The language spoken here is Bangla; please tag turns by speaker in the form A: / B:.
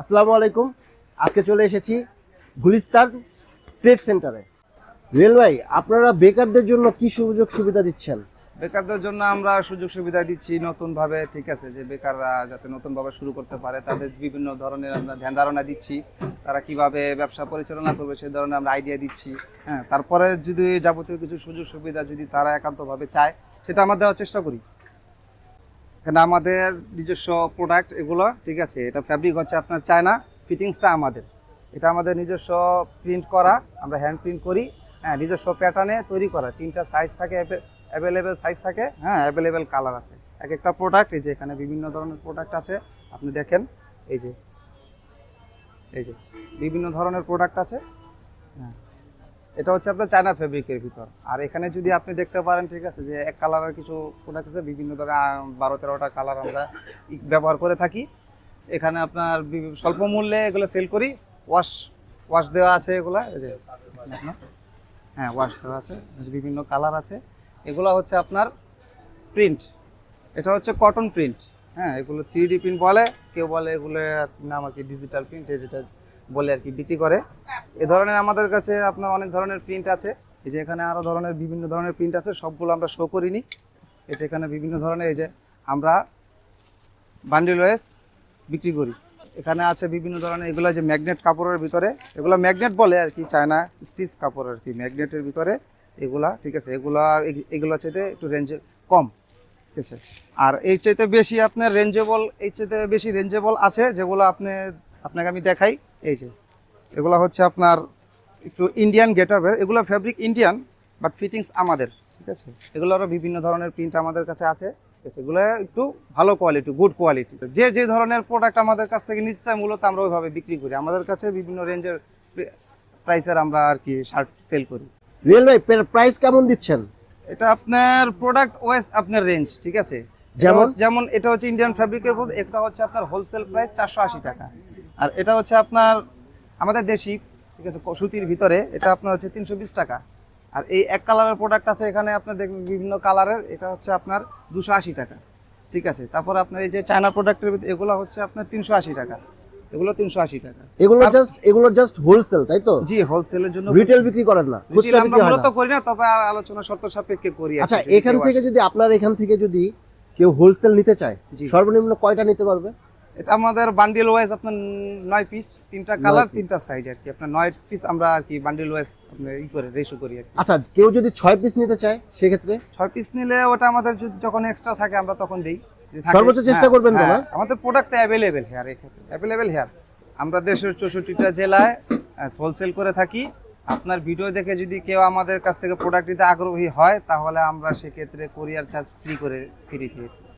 A: আসসালামু আলাইকুম। আজকে চলে এসেছি গুলিস্তান ট্রেড সেন্টারে। রেল ভাই, আপনারা বেকারদের জন্য কি সুযোগ সুবিধা দিচ্ছেন?
B: বেকারদের জন্য আমরা সুযোগ সুবিধা দিচ্ছি নতুন ভাবে ঠিক আছে, যে বেকাররা যাতে নতুন ভাবে শুরু করতে পারে, তাদের বিভিন্ন ধরনের আমরা ধ্যান ধারণা দিচ্ছি, তারা কীভাবে ব্যবসা পরিচালনা করবে সেই ধরনের আমরা আইডিয়া দিচ্ছি হ্যাঁ তারপরে যদি যাবতীয় কিছু সুযোগ সুবিধা যদি তারা একান্তভাবে চায়, সেটা আমরা দেওয়ার চেষ্টা করি। এখানে আমাদের নিজস্ব প্রোডাক্ট এগুলো, ঠিক আছে, এটা ফ্যাব্রিক হচ্ছে আপনার চায়না ফিটিংসটা আমাদের। এটা আমাদের নিজস্ব প্রিন্ট করা, আমরা হ্যান্ড প্রিন্ট করি হ্যাঁ নিজস্ব প্যাটার্নে তৈরি করা। তিনটা সাইজ থাকে অ্যাভেলেবেল সাইজ থাকে হ্যাঁ অ্যাভেলেবেল কালার আছে। এক একটা প্রোডাক্ট এই যে এখানে বিভিন্ন ধরনের প্রোডাক্ট আছে, আপনি দেখেন, এই যে এই যে, বিভিন্ন ধরনের প্রোডাক্ট আছে হ্যাঁ। এটা হচ্ছে আপনার চায়না ফেব্রিকের ভিতর। আর এখানে যদি আপনি দেখতে পারেন, ঠিক আছে, যে এক কালারের কিছু প্রোডাক্ট আছে, বিভিন্ন ধরনের বারো, তেরোটা কালার আমরা ব্যবহার করে থাকি। এখানে আপনার স্বল্প মূল্যে এগুলো সেল করি। ওয়াশ ওয়াশ দেওয়া আছে এগুলা যে হ্যাঁ ওয়াশ দেওয়া আছে বিভিন্ন কালার আছে। এগুলো হচ্ছে আপনার প্রিন্ট এটা হচ্ছে কটন প্রিন্ট হ্যাঁ এগুলো থ্রি প্রিন্ট বলে, কেউ বলে এগুলো নাম আর কি ডিজিটাল প্রিন্ট যেটা বলে আর কি বিক্রি করে। এ ধরনের আমাদের কাছে আপনার অনেক ধরনের প্রিন্ট আছে। এই যে এখানে আরও ধরনের বিভিন্ন ধরনের প্রিন্ট আছে, সবগুলো আমরা শো করিনি। এই যে এখানে বিভিন্ন ধরনের, এই যে আমরা বান্ডিল ওয়েস বিক্রি করি। এখানে আছে বিভিন্ন ধরনের, এগুলো যে ম্যাগনেট কাপড়ের ভিতরে, এগুলো ম্যাগনেট বলে আর কি, চায়না স্টিচ কাপড় আর কি ম্যাগনেটের ভিতরে এগুলা, ঠিক আছে? এগুলা এগ- এগুলো চাইতে একটু রেঞ্জে কম, ঠিক আছে? আর এই চাইতে বেশি আপনার রেঞ্জেবল এই চাইতে বেশি রেঞ্জেবল আছে, যেগুলো আপনি, আপনাকে আমি দেখাই। এই যে এগুলো হচ্ছে আপনার একটু ইন্ডিয়ান গেটআপের এগুলো ফ্যাব্রিক ইন্ডিয়ান বাট ফিটিংস আমাদের ঠিক আছে? এগুলোরও বিভিন্ন ধরনের প্রিন্ট আমাদের কাছে আছে। এগুলো একটু ভালো কোয়ালিটি গুড কোয়ালিটি যে যে ধরনের প্রোডাক্ট আমাদের কাছ থেকে নিতে চাই মূলত আমরা ওইভাবে বিক্রি করি। আমাদের কাছে বিভিন্ন রেঞ্জের প্রাইসের আমরা আর কি শার্ট সেল করি।
A: ভাই প্রাইস কেমন দিচ্ছেন?
B: এটা আপনার প্রোডাক্ট ওয়াইজ আপনার রেঞ্জ ঠিক আছে?
A: যেমন?
B: এটা- যেমন এটা হচ্ছে ইন্ডিয়ান ফ্যাব্রিকের উপর এটা হচ্ছে আপনার হোলসেল প্রাইস চারশো আশি টাকা। আর এটা হচ্ছে আপনার আমাদের দেশি ঠিক আছে সুতির ভিতরে এটা আপনার হচ্ছে তিনশো বিশ টাকা। আর এই এক কালারের প্রোডাক্ট আছে এখানে আপনার দেখবেন বিভিন্ন কালারের এটা হচ্ছে আপনার দুশো আশি টাকা। ঠিক আছে তারপর আপনার এই যে চায়না প্রোডাক্টের ভিতরে এগুলো হচ্ছে আপনার তিনশো আশি টাকা। এগুলো তিনশো আশি টাকা।
A: এগুলো জাস্ট এগুলো জাস্ট হোলসেল তাই তো?
B: জি হোলসেলের জন্য
A: রিটেল বিক্রি করেন না খুচরা বিক্রি হয় না।
B: করি না তবে আর আলোচনা শর্ত সাপেক্ষে করি
A: আচ্ছা এখান থেকে যদি আপনার এখান থেকে যদি কেউ হোলসেল নিতে চায়। সর্বনিম্ন কয়টা নিতে পারবে?
B: এটা আমাদের বান্ডিল ওয়াইজ আপনার নয় পিস তিনটা কালার তিনটা সাইজ আর কি। আপনার নয় পিস আমরা আর কি বান্ডিল ওয়াইজ আপনার ই করে রেশো করি আর
A: আচ্ছা কেউ যদি ছয় পিস নিতে চায় সেক্ষেত্রে?
B: ছয় পিস নিলে ওটা আমাদের যখন এক্সট্রা থাকে আমরা তখন দিই।
A: সর্বোচ্চ চেষ্টা
B: হ্যাঁ,
A: করবেন তো
B: হ্যাঁ,
A: না?
B: আমাদের প্রোডাক্ট অ্যাভেলেবেল হেয়ার এক্ষেত্রে অ্যাভেলেবেল হেয়ার আমরা দেশের চৌষট্টিটা জেলায় হোলসেল করে থাকি। আপনার ভিডিও দেখে যদি কেউ আমাদের কাছ থেকে প্রোডাক্ট নিতে আগ্রহী হয় তাহলে আমরা সেক্ষেত্রে কোরিয়ার চার্জ ফ্রি করে ফ্রি দিয়ে দিই।